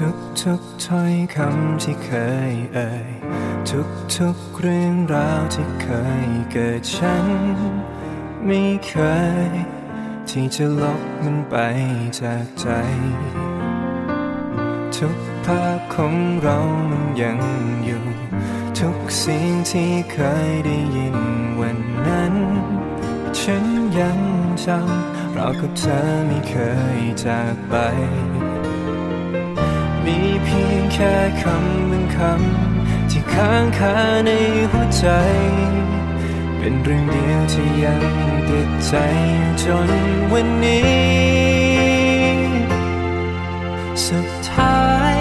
ทุกทุกๆถ้อยคำที่เคยเอ่ยทุกทุกๆเรื่องราวที่เคยเกิดฉัน ไม่เคย ที่จะลบมันไปจากใจ ทุกภาพของเรามันยังอยู่ ทุกเสิ่งที่เคยได้ยินวันนั้น ฉันยังจำเรากับเธอไม่เคยจากไป แค่คำบางคำที่ค้างคาในหัวใจ เป็นเรื่องเดียวที่ยังติดใจจนวันนี้ สุดท้าย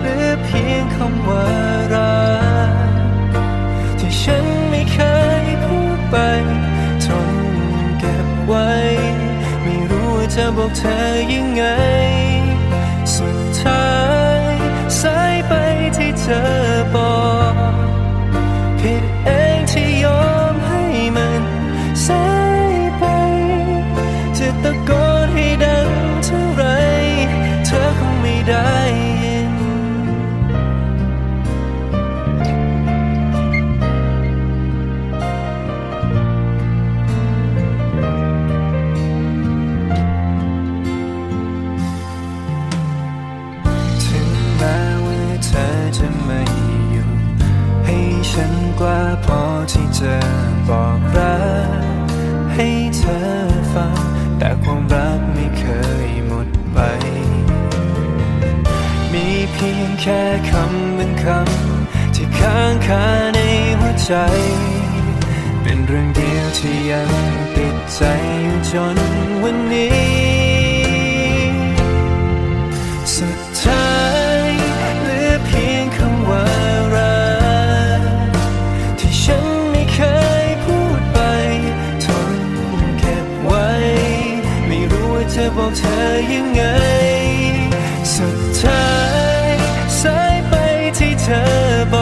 เหลือเพียงคำว่ารักที่ฉันไม่เคยพูดไปทนเก็บไว้ ไม่รู้ว่าจะบอกเธอยังไง ว่าพอที่จะบอกรักให้เธอฟัง แต่ความรักไม่เคยหมดไป มีเพียงแค่คำบางคำที่ค้างคาในหัวใจ เป็นเรื่องเดียวที่ยังติดใจอยู่จนวันนี้ บอกเธอยังไง สุดท้ายสายไปที่เธอบอก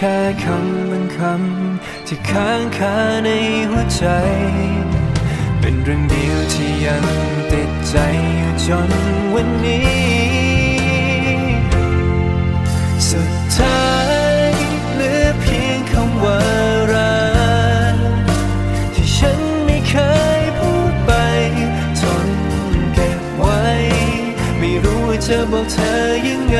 แค่คำบางคำที่ค้างคาในหัวใจ เป็นเรื่องเดียวที่ยังติดใจอยู่จนวันนี้ สุดท้ายเหลือเพียงคำว่ารักที่ฉันไม่เคยพูดไป ทนเก็บไว้ ไม่รู้ว่าจะบอกเธอยังไง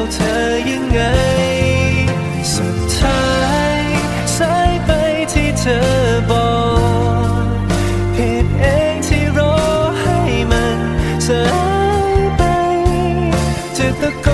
บอกเธอยังไง สุดท้ายสายไปที่เธอบอกผิดเองที่รอให้มันสายไปจะตะโก